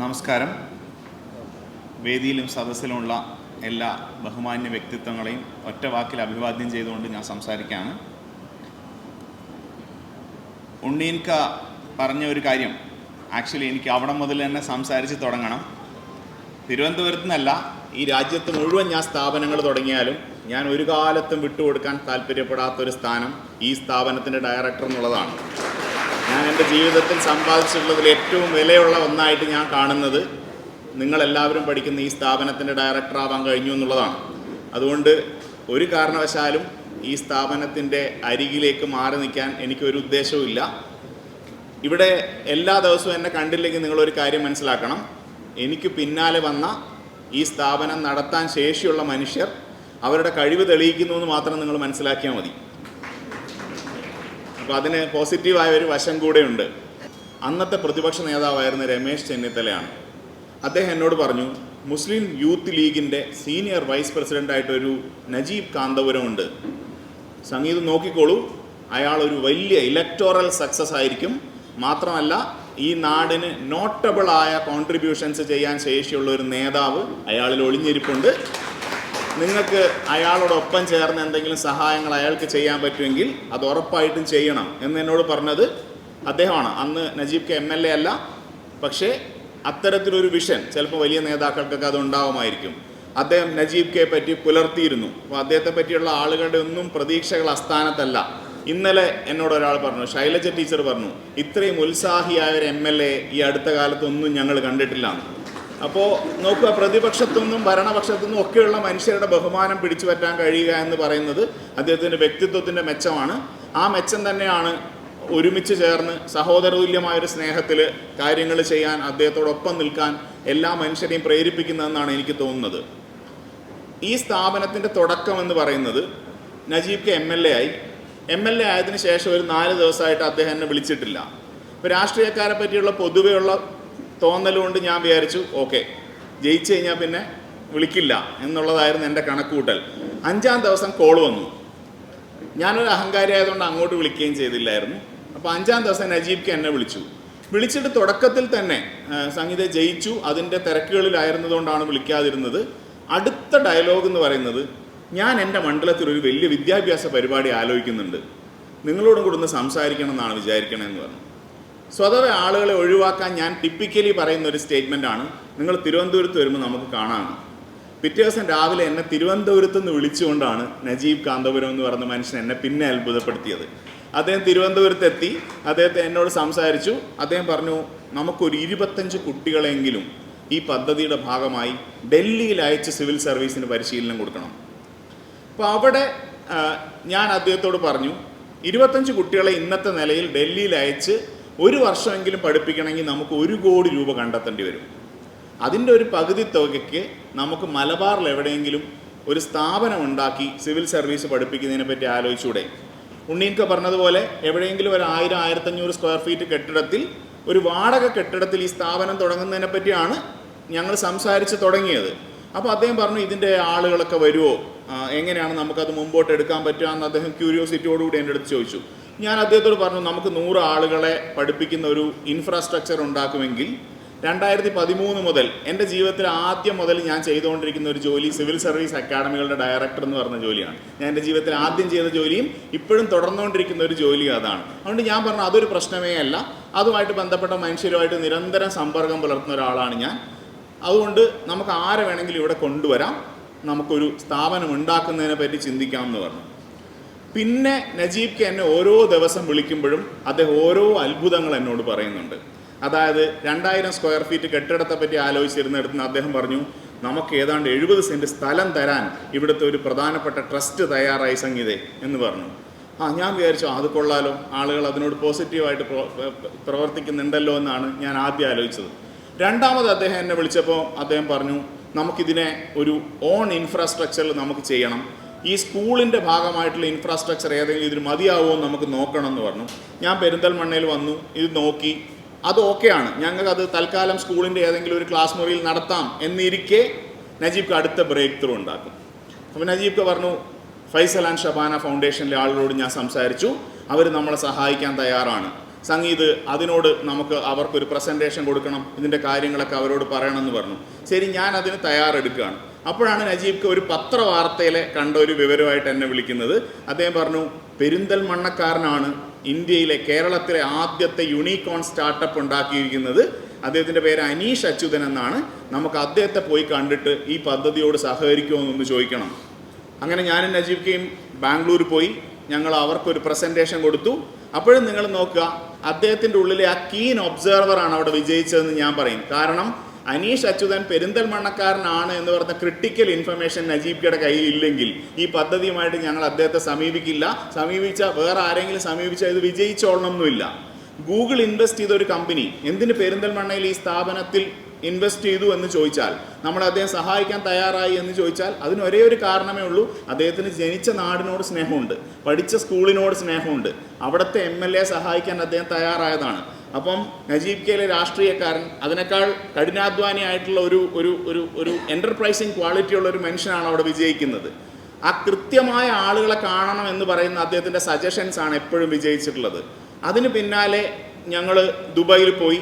നമസ്കാരം. വേദിയിലും സദസ്സിലുമുള്ള എല്ലാ ബഹുമാന്യ വ്യക്തിത്വങ്ങളെയും ഒറ്റ വാക്കിൽ അഭിവാദ്യം ചെയ്തുകൊണ്ട് ഞാൻ സംസാരിക്കുകയാണ്. ഉണ്ണീൻക പറഞ്ഞ ഒരു കാര്യം ആക്ച്വലി എനിക്ക് അവിടെ മുതൽ തന്നെ സംസാരിച്ച് തുടങ്ങണം. തിരുവനന്തപുരത്ത് നിന്നല്ല ഈ രാജ്യത്ത് മുഴുവൻ ഞാൻ സ്ഥാപനങ്ങൾ തുടങ്ങിയാലും ഞാൻ ഒരു കാലത്തും വിട്ടുകൊടുക്കാൻ താല്പര്യപ്പെടാത്തൊരു സ്ഥാനം ഈ സ്ഥാപനത്തിന്റെ ഡയറക്ടർ എന്നുള്ളതാണ്. ഞാൻ എന്റെ ജീവിതത്തിൽ സമ്പാദിച്ചിട്ടുള്ളതിൽ ഏറ്റവും വിലയുള്ള ഒന്നായിട്ട് ഞാൻ കാണുന്നത് നിങ്ങളെല്ലാവരും പഠിക്കുന്ന ഈ സ്ഥാപനത്തിന്റെ ഡയറക്ടറാവാൻ കഴിഞ്ഞു എന്നുള്ളതാണ്. അതുകൊണ്ട് ഒരു കാരണവശാലും ഈ സ്ഥാപനത്തിന്റെ അരികിലേക്ക് മാറി നിൽക്കാൻ എനിക്കൊരു ഉദ്ദേശവുമില്ല. ഇവിടെ എല്ലാ ദിവസവും എന്നെ കണ്ടില്ലെങ്കിൽ നിങ്ങളൊരു കാര്യം മനസ്സിലാക്കണം. എനിക്ക് പിന്നാലെ വന്ന ഈ സ്ഥാപനം നടത്താൻ ശേഷിയുള്ള മനുഷ്യർ അവരുടെ കഴിവ് തെളിയിക്കുന്നു എന്ന് മാത്രം നിങ്ങൾ മനസ്സിലാക്കിയാൽ മതി. അപ്പോൾ അതിന് പോസിറ്റീവായ ഒരു വശം കൂടെയുണ്ട്. അന്നത്തെ പ്രതിപക്ഷ നേതാവായിരുന്ന രമേശ് ചെന്നിത്തലയാണ്. അദ്ദേഹം എന്നോട് പറഞ്ഞു മുസ്ലിം യൂത്ത് ലീഗിന്റെ സീനിയർ വൈസ് പ്രസിഡന്റായിട്ടൊരു നജീബ് കാന്തപുരമുണ്ട്. സംഗീതം നോക്കിക്കോളൂ. അയാൾ ഒരു വലിയ ഇലക്ടോറൽ സക്സസ് ആയിരിക്കും. മാത്രമല്ല ഈ നാടിന് നോട്ടബിൾ ആയ കോൺട്രിബ്യൂഷൻസ് ചെയ്യാൻ ശേഷിയുള്ള ഒരു നേതാവ് അയാളിൽ ഒളിഞ്ഞിരിപ്പുണ്ട്. നിങ്ങൾക്ക് അയാളോടൊപ്പം ചേർന്ന് എന്തെങ്കിലും സഹായങ്ങൾ അയാൾക്ക് ചെയ്യാൻ പറ്റുമെങ്കിൽ അത് ഉറപ്പായിട്ടും ചെയ്യണം എന്ന് എന്നോട് പറഞ്ഞത് അദ്ദേഹമാണ്. അന്ന് Najeeb K M L A അല്ല. പക്ഷേ അത്തരത്തിലൊരു വിഷൻ ചിലപ്പോൾ വലിയ നേതാക്കൾക്കൊക്കെ അത് ഉണ്ടാവുമായിരിക്കും. അദ്ദേഹം നജീബ് കെ പറ്റി പുലർത്തിയിരുന്നു. അപ്പോൾ അദ്ദേഹത്തെ പറ്റിയുള്ള ആളുകളുടെ ഒന്നും പ്രതീക്ഷകൾ അസ്ഥാനത്തല്ല ഇന്നലെ എന്നോട് ഒരാൾ പറഞ്ഞു ശൈലജ ടീച്ചർ പറഞ്ഞു ഇത്രയും ഉത്സാഹിയായ ഒരു എം എൽ എ ഈ അടുത്ത കാലത്തൊന്നും ഞങ്ങൾ കണ്ടിട്ടില്ല. അപ്പോൾ നോക്കുക പ്രതിപക്ഷത്തുനിന്നും ഭരണപക്ഷത്തുനിന്നും ഒക്കെയുള്ള മനുഷ്യരുടെ ബഹുമാനം പിടിച്ചു പറ്റാൻ കഴിയുക എന്ന് പറയുന്നത് അദ്ദേഹത്തിന്റെ വ്യക്തിത്വത്തിന്റെ മെച്ചമാണ്. ആ മെച്ചം തന്നെയാണ് ഒരുമിച്ച് ചേർന്ന് സഹോദരതുല്യമായ ഒരു സ്നേഹത്തിൽ കാര്യങ്ങൾ ചെയ്യാൻ അദ്ദേഹത്തോടൊപ്പം നിൽക്കാൻ എല്ലാ മനുഷ്യരെയും പ്രേരിപ്പിക്കുന്നതെന്നാണ് എനിക്ക് തോന്നുന്നത്. ഈ സ്ഥാപനത്തിന്റെ തുടക്കം എന്ന് പറയുന്നത് Najeeb K M L A ആയി. എം എൽ എ ആയതിനു ശേഷം ഒരു നാല് ദിവസമായിട്ട് അദ്ദേഹം എന്നെ വിളിച്ചിട്ടില്ല. ഇപ്പോൾ രാഷ്ട്രീയക്കാരെ പറ്റിയുള്ള പൊതുവെയുള്ള തോന്നലുകൊണ്ട് ഞാൻ വിചാരിച്ചു ഓക്കെ ജയിച്ചു കഴിഞ്ഞാൽ പിന്നെ വിളിക്കില്ല എന്നുള്ളതായിരുന്നു എന്റെ കണക്കുകൂട്ടൽ. അഞ്ചാം ദിവസം കോൾ വന്നു. ഞാനൊരു അഹങ്കാരി ആയതുകൊണ്ട് അങ്ങോട്ട് വിളിക്കുകയും ചെയ്തില്ലായിരുന്നു. അപ്പോൾ അഞ്ചാം ദിവസം നജീബ്ക്ക് എന്നെ വിളിച്ചു. വിളിച്ചിട്ട് തുടക്കത്തിൽ തന്നെ സംഗീത ജയിച്ചു അതിന്റെ തിരക്കുകളിലായിരുന്നതുകൊണ്ടാണ് വിളിക്കാതിരുന്നത്. അടുത്ത ഡയലോഗ് എന്ന് പറയുന്നത് ഞാൻ എന്റെ മണ്ഡലത്തിൽ ഒരു വലിയ വിദ്യാഭ്യാസ പരിപാടി ആലോചിക്കുന്നുണ്ട്. നിങ്ങളോടും കൂടെ ഒന്ന് സംസാരിക്കണം എന്നാണ് വിചാരിക്കണമെന്ന് പറഞ്ഞു. സ്വതവേ ആളുകളെ ഒഴിവാക്കാൻ ഞാൻ ടിപ്പിക്കലി പറയുന്ന ഒരു സ്റ്റേറ്റ്മെന്റ് ആണ്. നിങ്ങൾ തിരുവനന്തപുരത്ത് വരുമ്പോൾ നമുക്ക് കാണാം. പിറ്റേ ദിവസം രാവിലെ എന്നെ തിരുവനന്തപുരത്ത് നിന്ന് വിളിച്ചുകൊണ്ടാണ് നജീബ് കാന്തപുരം എന്ന് പറഞ്ഞ മനുഷ്യൻ എന്നെ പിന്നെ അത്ഭുതപ്പെടുത്തിയത്. അദ്ദേഹം തിരുവനന്തപുരത്ത് എത്തി അദ്ദേഹത്തെ എന്നോട് സംസാരിച്ചു. അദ്ദേഹം പറഞ്ഞു നമുക്കൊരു ഇരുപത്തഞ്ച് കുട്ടികളെങ്കിലും ഈ പദ്ധതിയുടെ ഭാഗമായി ഡൽഹിയിൽ അയച്ച് സിവിൽ സർവീസിന് പരിശീലനം കൊടുക്കണം. അപ്പോൾ അവിടെ ഞാൻ അദ്ദേഹത്തോട് പറഞ്ഞു ഇരുപത്തഞ്ച് കുട്ടികളെ ഇന്നത്തെ നിലയിൽ ഡൽഹിയിൽ അയച്ച് ഒരു വർഷമെങ്കിലും പഠിപ്പിക്കണമെങ്കിൽ നമുക്ക് ഒരു കോടി രൂപ കണ്ടെത്തേണ്ടി വരും. അതിന്റെ ഒരു പകുതി തുകയ്ക്ക് നമുക്ക് മലബാറിൽ എവിടെയെങ്കിലും ഒരു സ്ഥാപനം ഉണ്ടാക്കി സിവിൽ സർവീസ് പഠിപ്പിക്കുന്നതിനെ പറ്റി ആലോചിച്ചൂടെ. ഉണ്ണീൻക പറഞ്ഞതുപോലെ എവിടെയെങ്കിലും ഒരു ആയിരം ആയിരത്തഞ്ഞൂറ് സ്ക്വയർ ഫീറ്റ് കെട്ടിടത്തിൽ ഒരു വാടക കെട്ടിടത്തിൽ ഈ സ്ഥാപനം തുടങ്ങുന്നതിനെ പറ്റിയാണ് ഞങ്ങൾ സംസാരിച്ച് തുടങ്ങിയത്. അപ്പോൾ അദ്ദേഹം പറഞ്ഞു ഇതിന്റെ ആളുകളൊക്കെ വരുമോ എങ്ങനെയാണ് നമുക്കത് മുമ്പോട്ട് എടുക്കാൻ പറ്റുക? എന്ന് അദ്ദേഹം ക്യൂരിയോസിറ്റിയോടുകൂടി എന്റെ അടുത്ത് ചോദിച്ചു. ഞാൻ അദ്ദേഹത്തോട് പറഞ്ഞു നമുക്ക് നൂറ് ആളുകളെ പഠിപ്പിക്കുന്ന ഒരു ഇൻഫ്രാസ്ട്രക്ചർ ഉണ്ടാക്കുമെങ്കിൽ രണ്ടായിരത്തി പതിമൂന്ന് മുതൽ എന്റെ ജീവിതത്തിൽ ആദ്യം മുതൽ ഞാൻ ചെയ്തുകൊണ്ടിരിക്കുന്ന ഒരു ജോലി സിവിൽ സർവീസ് അക്കാഡമികളുടെ ഡയറക്ടർ എന്ന് പറഞ്ഞ ജോലിയാണ്. ഞാൻ എന്റെ ജീവിതത്തിൽ ആദ്യം ചെയ്ത ജോലിയും ഇപ്പോഴും തുടർന്നുകൊണ്ടിരിക്കുന്ന ഒരു ജോലിയും അതാണ്. അതുകൊണ്ട് ഞാൻ പറഞ്ഞു അതൊരു പ്രശ്നമേ അല്ല. അതുമായിട്ട് ബന്ധപ്പെട്ട മനുഷ്യരുമായിട്ട് നിരന്തരം സമ്പർക്കം പുലർത്തുന്ന ഒരാളാണ് ഞാൻ. അതുകൊണ്ട് നമുക്ക് ആരെ വേണമെങ്കിലും ഇവിടെ കൊണ്ടുവരാം. നമുക്കൊരു സ്ഥാപനം ഉണ്ടാക്കുന്നതിനെ പറ്റി ചിന്തിക്കാം എന്ന് പറഞ്ഞു. പിന്നെ നജീബ് കെ എന്നെ ഓരോ ദിവസം വിളിക്കുമ്പോഴും അദ്ദേഹം ഓരോ അത്ഭുതങ്ങൾ എന്നോട് പറയുന്നുണ്ട്. അതായത് രണ്ടായിരം സ്ക്വയർ ഫീറ്റ് കെട്ടിടത്തെ പറ്റി ആലോചിച്ചിരുന്നിടത്ത് അദ്ദേഹം പറഞ്ഞു നമുക്ക് ഏതാണ്ട് എഴുപത് സെന്റ് സ്ഥലം തരാൻ ഇവിടുത്തെ ഒരു പ്രധാനപ്പെട്ട ട്രസ്റ്റ് തയ്യാറായി സംഗീതേ എന്ന് പറഞ്ഞു. ആ ഞാൻ വിചാരിച്ചു അത് കൊള്ളാലോ. ആളുകൾ അതിനോട് പോസിറ്റീവായിട്ട് പ്രോ- പ്രവർത്തിക്കുന്നുണ്ടല്ലോ എന്നാണ് ഞാൻ ആദ്യം ആലോചിച്ചത്. രണ്ടാമത് അദ്ദേഹം എന്നെ വിളിച്ചപ്പോൾ അദ്ദേഹം പറഞ്ഞു നമുക്കിതിനെ ഒരു ഓൺ ഇൻഫ്രാസ്ട്രക്ചറിൽ നമുക്ക് ചെയ്യണം. ഈ സ്കൂളിന്റെ ഭാഗമായിട്ടുള്ള ഇൻഫ്രാസ്ട്രക്ചർ ഏതെങ്കിലും ഇതിന് മതിയാവുമോ നമുക്ക് നോക്കണം എന്ന് പറഞ്ഞു. ഞാൻ പെരിന്തൽമണ്ണയിൽ വന്നു ഇത് നോക്കി. അത് ഓക്കെയാണ് ഞങ്ങൾക്കത് തൽക്കാലം സ്കൂളിന്റെ ഏതെങ്കിലും ഒരു ക്ലാസ് മുറിയിൽ നടത്താം എന്നിരിക്കെ നജീബ്ക്ക് അടുത്ത ബ്രേക്ക് ത്രൂ ഉണ്ടാക്കും. അപ്പോൾ നജീബ്ക്ക് പറഞ്ഞു ഫൈസൽ ആൻഡ് ഷബാന ഫൗണ്ടേഷനിലെ ആളുകളോട് ഞാൻ സംസാരിച്ചു. അവർ നമ്മളെ സഹായിക്കാൻ തയ്യാറാണ്. സംഗീത് അതിനോട് നമുക്ക് അവർക്കൊരു പ്രസന്റേഷൻ കൊടുക്കണം ഇതിന്റെ കാര്യങ്ങളൊക്കെ അവരോട് പറയണമെന്ന് പറഞ്ഞു. ശരി ഞാൻ അതിന് തയ്യാറെടുക്കുകയാണ്. അപ്പോഴാണ് നജീബ്ക്ക് ഒരു പത്രവാർത്തയിലെ കണ്ട ഒരു വിവരമായിട്ട് എന്നെ വിളിക്കുന്നത്. അദ്ദേഹം പറഞ്ഞു പെരിന്തൽമണ്ണക്കാരനാണ് ഇന്ത്യയിലെ കേരളത്തിലെ ആദ്യത്തെ യൂണിക്കോൺ സ്റ്റാർട്ടപ്പ് ഉണ്ടാക്കിയിരിക്കുന്നത്. അദ്ദേഹത്തിന്റെ പേര് അനീഷ് അച്യുതൻ എന്നാണ്. നമുക്ക് അദ്ദേഹത്തെ പോയി കണ്ടിട്ട് ഈ പദ്ധതിയോട് സഹകരിക്കുമോ എന്നൊന്ന് ചോദിക്കണം. അങ്ങനെ ഞാനും നജീബ്ക്കയും ബാംഗ്ലൂർ പോയി. ഞങ്ങൾ അവർക്കൊരു പ്രസന്റേഷൻ കൊടുത്തു. അപ്പോഴും നിങ്ങൾ നോക്കുക അദ്ദേഹത്തിന്റെ ഉള്ളിലെ ആ കീൻ ഒബ്സർവറാണ് അവിടെ വിജയിച്ചതെന്ന് ഞാൻ പറയും. കാരണം അനീഷ് അച്യുതൻ പെരിന്തൽമണ്ണക്കാരനാണ് എന്ന് പറഞ്ഞ ക്രിട്ടിക്കൽ ഇൻഫർമേഷൻ നജീബിയുടെ കയ്യിൽ ഇല്ലെങ്കിൽ ഈ പദ്ധതിയുമായിട്ട് ഞങ്ങൾ അദ്ദേഹത്തെ സമീപിക്കില്ല. സമീപിച്ച വേറെ ആരെങ്കിലും സമീപിച്ചാൽ ഇത് വിജയിച്ചോളണമെന്നില്ല ഗൂഗിൾ ഇൻവെസ്റ്റ് ചെയ്ത ഒരു കമ്പനി എന്തിന് പെരിന്തൽമണ്ണയിൽ ഈ സ്ഥാപനത്തിൽ ഇൻവെസ്റ്റ് ചെയ്തു എന്ന് ചോദിച്ചാൽ നമ്മൾ അദ്ദേഹം സഹായിക്കാൻ തയ്യാറായി എന്ന് ചോദിച്ചാൽ അതിന് ഒരേ ഒരു കാരണമേ ഉള്ളൂ. അദ്ദേഹത്തിന് ജനിച്ച നാടിനോട് സ്നേഹമുണ്ട് പഠിച്ച സ്കൂളിനോട് സ്നേഹമുണ്ട്. അവിടുത്തെ എം എൽ എ സഹായിക്കാൻ അദ്ദേഹം തയ്യാറായതാണ്. അപ്പം നജീബ് കെയിലെ രാഷ്ട്രീയക്കാരൻ അതിനേക്കാൾ കഠിനാധ്വാനിയായിട്ടുള്ള ഒരു ഒരു ഒരു ഒരു എന്റർപ്രൈസിങ് ക്വാളിറ്റിയുള്ള ഒരു മനുഷ്യനാണ് അവിടെ വിജയിക്കുന്നത്. ആ കൃത്യമായ ആളുകളെ കാണണം എന്ന് പറയുന്ന അദ്ദേഹത്തിന്റെ സജഷൻസ് ആണ് എപ്പോഴും വിജയിച്ചിട്ടുള്ളത്. അതിന് പിന്നാലെ ഞങ്ങൾ ദുബായിൽ പോയി.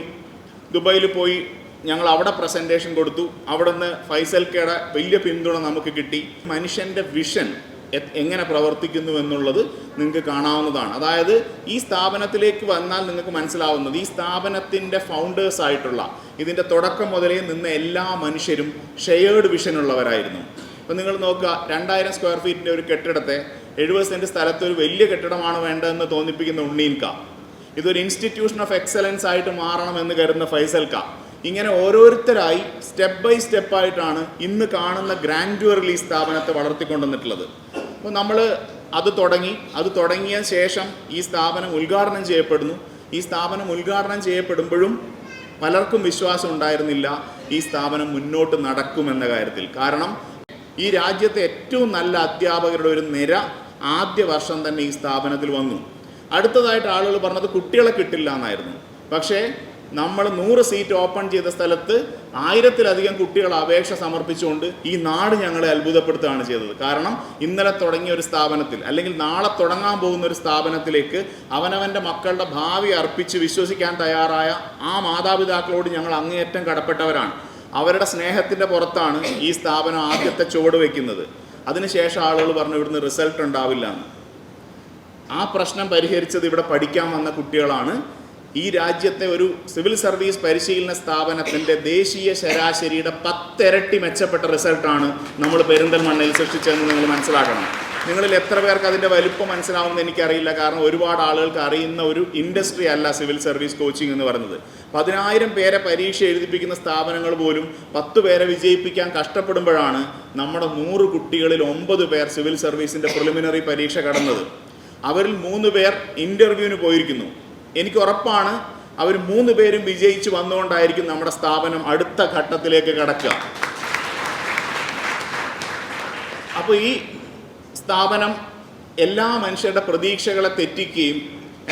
ദുബായിൽ പോയി ഞങ്ങൾ അവിടെ പ്രസന്റേഷൻ കൊടുത്തു. അവിടുന്ന് ഫൈസൽക്കയുടെ വലിയ പിന്തുണ നമുക്ക് കിട്ടി. മനുഷ്യന്റെ വിഷൻ എങ്ങനെ പ്രവർത്തിക്കുന്നു എന്നുള്ളത് നിങ്ങൾക്ക് കാണാവുന്നതാണ്. അതായത് ഈ സ്ഥാപനത്തിലേക്ക് വന്നാൽ നിങ്ങൾക്ക് മനസ്സിലാവുന്നത് ഈ സ്ഥാപനത്തിന്റെ ഫൗണ്ടേഴ്സ് ആയിട്ടുള്ള ഇതിന്റെ തുടക്കം മുതലേ നിന്ന എല്ലാ മനുഷ്യരും ഷെയേർഡ് വിഷൻ ഉള്ളവരായിരുന്നു. ഇപ്പം നിങ്ങൾ നോക്കുക രണ്ടായിരം സ്ക്വയർ ഫീറ്റിന്റെ ഒരു കെട്ടിടത്തെ എഴുപത് സെന്റ് സ്ഥലത്ത് ഒരു വലിയ കെട്ടിടമാണ് വേണ്ടതെന്ന് തോന്നിപ്പിക്കുന്ന ഉണ്ണീൻക ഇതൊരു ഇൻസ്റ്റിറ്റ്യൂഷൻ ഓഫ് എക്സലൻസ് ആയിട്ട് മാറണമെന്ന് കരുതുന്ന ഫൈസൽക്ക. ഇങ്ങനെ ഓരോരുത്തരായി സ്റ്റെപ്പ് ബൈ സ്റ്റെപ്പായിട്ടാണ് ഇന്ന് കാണുന്ന ഗ്രാൻഡ്യൂറിൽ ഈ സ്ഥാപനത്തെ വളർത്തിക്കൊണ്ടുവന്നിട്ടുള്ളത്. അപ്പോൾ നമ്മൾ അത് തുടങ്ങി. അത് തുടങ്ങിയ ശേഷം ഈ സ്ഥാപനം ഉദ്ഘാടനം ചെയ്യപ്പെടുന്നു. ഈ സ്ഥാപനം ഉദ്ഘാടനം ചെയ്യപ്പെടുമ്പോഴും പലർക്കും വിശ്വാസം ഉണ്ടായിരുന്നില്ല ഈ സ്ഥാപനം മുന്നോട്ട് നടക്കുമെന്ന കാര്യത്തിൽ. കാരണം ഈ രാജ്യത്തെ ഏറ്റവും നല്ല അധ്യാപകരുടെ ഒരു നിര ആദ്യ വർഷം തന്നെ ഈ സ്ഥാപനത്തിൽ വന്നു. അടുത്തതായിട്ട് ആളുകൾ പറഞ്ഞത് കുട്ടികളെ കിട്ടില്ല എന്നായിരുന്നു. പക്ഷേ നമ്മൾ നൂറ് സീറ്റ് ഓപ്പൺ ചെയ്ത സ്ഥലത്ത് ആയിരത്തിലധികം കുട്ടികൾ അപേക്ഷ സമർപ്പിച്ചുകൊണ്ട് ഈ നാട് ഞങ്ങളെ അത്ഭുതപ്പെടുത്തുകയാണ് ചെയ്തത്. കാരണം ഇന്നലെ തുടങ്ങിയ ഒരു സ്ഥാപനത്തിൽ അല്ലെങ്കിൽ നാളെ തുടങ്ങാൻ പോകുന്ന ഒരു സ്ഥാപനത്തിലേക്ക് അവനവന്റെ മക്കളുടെ ഭാവി അർപ്പിച്ച് വിശ്വസിക്കാൻ തയ്യാറായ ആ മാതാപിതാക്കളോട് ഞങ്ങൾ അങ്ങേയറ്റം കടപ്പെട്ടവരാണ്. അവരുടെ സ്നേഹത്തിന്റെ പുറത്താണ് ഈ സ്ഥാപനം ആദ്യത്തെ ചുവട് വയ്ക്കുന്നത്. അതിനുശേഷം ആളുകൾ പറഞ്ഞു ഇവിടുന്ന് റിസൾട്ട് ഉണ്ടാവില്ല എന്ന്. ആ പ്രശ്നം പരിഹരിച്ചത് ഇവിടെ പഠിക്കാൻ വന്ന കുട്ടികളാണ് ഈ രാജ്യത്തെ ഒരു സിവിൽ സർവീസ് പരിശീലന സ്ഥാപനത്തിന്റെ ദേശീയ ശരാശരിയുടെ പത്തിരട്ടി മെച്ചപ്പെട്ട റിസൾട്ടാണ് നമ്മൾ പെരിന്തൽമണ്ണയിൽ സൃഷ്ടിച്ചതെന്ന് നിങ്ങൾ മനസ്സിലാക്കണം. നിങ്ങളിൽ എത്ര പേർക്ക് അതിന്റെ വലുപ്പം മനസ്സിലാവുമെന്ന് എനിക്കറിയില്ല. കാരണം ഒരുപാട് ആളുകൾക്ക് അറിയുന്ന ഒരു ഇൻഡസ്ട്രി അല്ല സിവിൽ സർവീസ് കോച്ചിങ് എന്ന് പറയുന്നത്. പതിനായിരം പേരെ പരീക്ഷ എഴുതിപ്പിക്കുന്ന സ്ഥാപനങ്ങൾ പോലും പത്ത് പേരെ വിജയിപ്പിക്കാൻ കഷ്ടപ്പെടുമ്പോഴാണ് നമ്മുടെ നൂറ് കുട്ടികളിൽ ഒമ്പത് പേർ സിവിൽ സർവീസിന്റെ പ്രിലിമിനറി പരീക്ഷ കടന്നത്. അവരിൽ മൂന്ന് പേർ ഇന്റർവ്യൂവിന് പോയിരിക്കുന്നു. എനിക്ക് ഉറപ്പാണ് അവർ മൂന്ന് പേരും വിജയിച്ച് വന്നുകൊണ്ടായിരിക്കും നമ്മുടെ സ്ഥാപനം അടുത്ത ഘട്ടത്തിലേക്ക് കടക്കുക. അപ്പോൾ ഈ സ്ഥാപനം എല്ലാ മനുഷ്യരുടെ പ്രതീക്ഷകളെ തെറ്റിക്കുകയും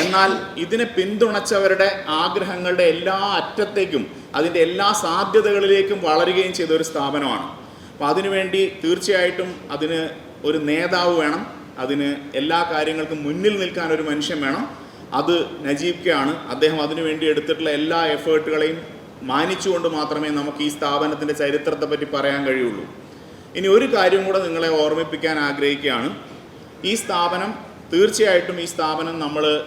എന്നാൽ ഇതിനെ പിന്തുണച്ചവരുടെ ആഗ്രഹങ്ങളുടെ എല്ലാ അറ്റത്തേക്കും അതിന്റെ എല്ലാ സാധ്യതകളിലേക്കും വളരുകയും ചെയ്ത ഒരു സ്ഥാപനമാണ് അപ്പോൾ അതിനുവേണ്ടി തീർച്ചയായിട്ടും അതിന് ഒരു നേതാവ് വേണം. അതിന് എല്ലാ കാര്യങ്ങൾക്കും മുന്നിൽ നിൽക്കാൻ ഒരു മനുഷ്യൻ വേണം. അത് നജീബ് ആണ് അദ്ദേഹം അതിനുവേണ്ടി എടുത്തിട്ടുള്ള എല്ലാ എഫേർട്ടുകളെയും മാനിച്ചുകൊണ്ട് മാത്രമേ നമുക്ക് ഈ സ്ഥാപനത്തിന്റെ ചരിത്രത്തെ പറ്റി പറയാൻ കഴിയുള്ളൂ. ഇനി ഒരു കാര്യം കൂടെ നിങ്ങളെ ഓർമ്മിപ്പിക്കാൻ ആഗ്രഹിക്കുകയാണ്. ഈ സ്ഥാപനം തീർച്ചയായിട്ടും ഈ സ്ഥാപനം നമ്മൾ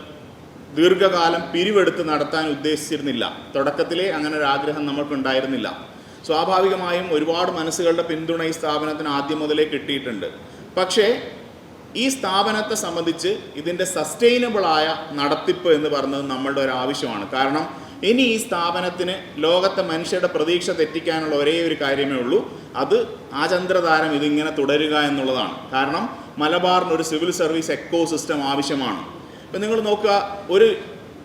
ദീർഘകാലം പിരിവെടുത്ത് നടത്താൻ ഉദ്ദേശിച്ചിരുന്നില്ല. തുടക്കത്തിലേ അങ്ങനെ ഒരു ആഗ്രഹം നമ്മൾക്കുണ്ടായിരുന്നില്ല. സ്വാഭാവികമായും ഒരുപാട് മനസ്സുകളുടെ പിന്തുണ ഈ സ്ഥാപനത്തിന് ആദ്യം മുതലേ കിട്ടിയിട്ടുണ്ട്. പക്ഷേ ഈ സ്ഥാപനത്തെ സംബന്ധിച്ച് ഇതിന്റെ സസ്റ്റൈനബിളായ നടത്തിപ്പ് എന്ന് പറയുന്നത് നമ്മളുടെ ഒരു ആവശ്യമാണ്. കാരണം ഇനി ഈ സ്ഥാപനത്തിന് ലോകത്തെ മനുഷ്യരുടെ പ്രതീക്ഷ തെറ്റിക്കാനുള്ള ഒരേ ഒരു കാര്യമേ ഉള്ളൂ. അത് ആചന്ദ്രതാരം ഇതിങ്ങനെ തുടരുക എന്നുള്ളതാണ്. കാരണം മലബാറിന് ഒരു സിവിൽ സർവീസ് എക്കോ സിസ്റ്റം ആവശ്യമാണ്. ഇപ്പം നിങ്ങൾ നോക്കുക ഒരു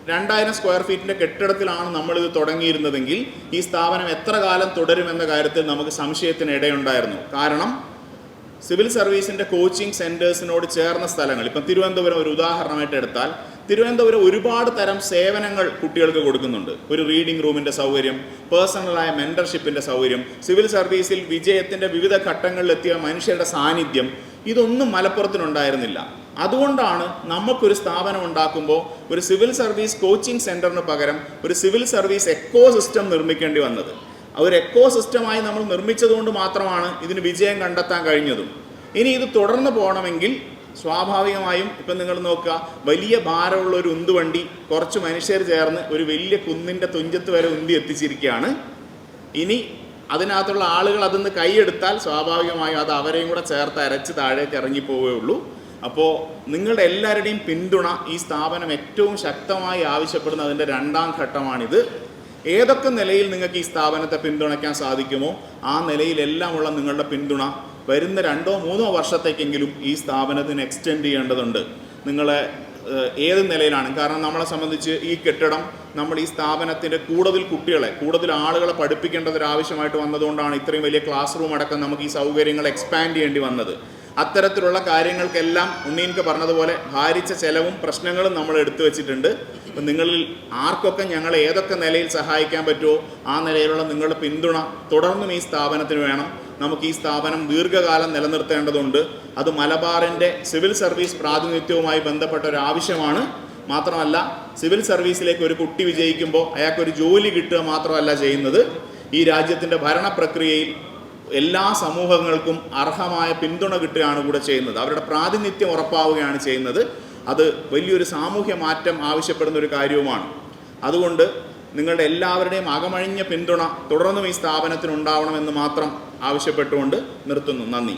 രണ്ടായിരം സ്ക്വയർ ഫീറ്റിന്റെ കെട്ടിടത്തിലാണ് നമ്മളിത് തുടങ്ങിയിരുന്നതെങ്കിൽ ഈ സ്ഥാപനം എത്ര കാലം തുടരുമെന്ന കാര്യത്തിൽ നമുക്ക് സംശയത്തിന് ഇടയുണ്ടായിരുന്നു. കാരണം സിവിൽ സർവീസിന്റെ കോച്ചിങ് സെന്റേഴ്സിനോട് ചേർന്ന സ്ഥലങ്ങൾ. ഇപ്പം തിരുവനന്തപുരം ഒരു ഉദാഹരണമായിട്ട് എടുത്താൽ തിരുവനന്തപുരം ഒരുപാട് തരം സേവനങ്ങൾ കുട്ടികൾക്ക് കൊടുക്കുന്നുണ്ട്. ഒരു റീഡിംഗ് റൂമിന്റെ സൗകര്യം പേഴ്സണലായ മെന്റർഷിപ്പിന്റെ സൗകര്യം സിവിൽ സർവീസിൽ വിജയത്തിന്റെ വിവിധ ഘട്ടങ്ങളിലെത്തിയ മനുഷ്യരുടെ സാന്നിധ്യം ഇതൊന്നും മലപ്പുറത്തിനുണ്ടായിരുന്നില്ല. അതുകൊണ്ടാണ് നമുക്കൊരു സ്ഥാപനം ഉണ്ടാക്കുമ്പോൾ ഒരു സിവിൽ സർവീസ് കോച്ചിങ് സെന്ററിന് പകരം ഒരു സിവിൽ സർവീസ് എക്കോ സിസ്റ്റം നിർമ്മിക്കേണ്ടി വന്നത്. ഒരു എക്കോ സിസ്റ്റമായി നമ്മൾ നിർമ്മിച്ചതുകൊണ്ട് മാത്രമാണ് ഇതിന് വിജയം കണ്ടെത്താൻ കഴിഞ്ഞതും. ഇനി ഇത് തുടർന്ന് പോകണമെങ്കിൽ സ്വാഭാവികമായും ഇപ്പം നിങ്ങൾ നോക്കുക വലിയ ഭാരമുള്ള ഒരു ഉന്തുവണ്ടി കുറച്ച് മനുഷ്യർ ചേർന്ന് ഒരു വലിയ കുന്നിന്റെ തുഞ്ചത്ത് വരെ ഉന്തി എത്തിച്ചിരിക്കുകയാണ്. ഇനി അതിനകത്തുള്ള ആളുകൾ അതിന്ന് കൈയെടുത്താൽ സ്വാഭാവികമായും അത് അവരെയും കൂടെ ചേർത്ത് അരച്ച് താഴേക്ക് ഇറങ്ങിപ്പോവുകയുള്ളൂ അപ്പോൾ നിങ്ങളുടെ എല്ലാവരുടെയും പിന്തുണ ഈ സ്ഥാപനം ഏറ്റവും ശക്തമായി ആവശ്യപ്പെടുന്ന അതിന്റെ രണ്ടാം ഘട്ടമാണിത്. ഏതൊക്കെ നിലയിൽ നിങ്ങൾക്ക് ഈ സ്ഥാപനത്തെ പിന്തുണയ്ക്കാൻ സാധിക്കുമോ ആ നിലയിലെല്ലാമുള്ള നിങ്ങളുടെ പിന്തുണ വരുന്ന രണ്ടോ മൂന്നോ വർഷത്തേക്കെങ്കിലും ഈ സ്ഥാപനത്തിന് എക്സ്റ്റെൻഡ് ചെയ്യേണ്ടതുണ്ട്. നിങ്ങളെ ഏത് നിലയിലാണ്? കാരണം നമ്മളെ സംബന്ധിച്ച് ഈ കെട്ടിടം നമ്മൾ ഈ സ്ഥാപനത്തിന്റെ കൂടുതൽ കുട്ടികളെ കൂടുതൽ ആളുകളെ പഠിപ്പിക്കേണ്ടത് ഒരു ആവശ്യമായിട്ട് വന്നതുകൊണ്ടാണ് ഇത്രയും വലിയ ക്ലാസ് റൂം അടക്കം നമുക്ക് ഈ സൗകര്യങ്ങൾ എക്സ്പാൻഡ് ചെയ്യേണ്ടി വന്നത്. അത്തരത്തിലുള്ള കാര്യങ്ങൾക്കെല്ലാം ഉണ്ണീൻക്ക് പറഞ്ഞതുപോലെ ഭാരിച്ച ചെലവും പ്രശ്നങ്ങളും നമ്മൾ എടുത്തു വെച്ചിട്ടുണ്ട്. അപ്പം നിങ്ങളിൽ ആർക്കൊക്കെ ഞങ്ങളെ ഏതൊക്കെ നിലയിൽ സഹായിക്കാൻ പറ്റുമോ ആ നിലയിലുള്ള നിങ്ങളുടെ പിന്തുണ തുടർന്നും ഈ സ്ഥാപനത്തിന് വേണം. നമുക്ക് ഈ സ്ഥാപനം ദീർഘകാലം നിലനിർത്തേണ്ടതുണ്ട്. അത് മലബാറിന്റെ സിവിൽ സർവീസ് പ്രാതിനിധ്യവുമായി ബന്ധപ്പെട്ട ഒരു ആവശ്യമാണ്. മാത്രമല്ല സിവിൽ സർവീസിലേക്ക് ഒരു കുട്ടി വിജയിക്കുമ്പോൾ അയാൾക്കൊരു ജോലി കിട്ടുക മാത്രമല്ല ചെയ്യുന്നത്. ഈ രാജ്യത്തിന്റെ ഭരണ പ്രക്രിയയിൽ എല്ലാ സമൂഹങ്ങൾക്കും അർഹമായ പിന്തുണ കിട്ടുകയാണ് കൂടെ ചെയ്യുന്നത്. അവരുടെ പ്രാതിനിധ്യം ഉറപ്പാവുകയാണ് ചെയ്യുന്നത്. അത് വലിയൊരു സാമൂഹ്യ മാറ്റം ആവശ്യപ്പെടുന്ന ഒരു കാര്യവുമാണ്. അതുകൊണ്ട് നിങ്ങളുടെ എല്ലാവരുടെയും അകമഴിഞ്ഞ പിന്തുണ തുടർന്നും ഈ സ്ഥാപനത്തിന് ഉണ്ടാവണമെന്ന് മാത്രം ആവശ്യപ്പെട്ടുകൊണ്ട് നിർത്തുന്നു. നന്ദി.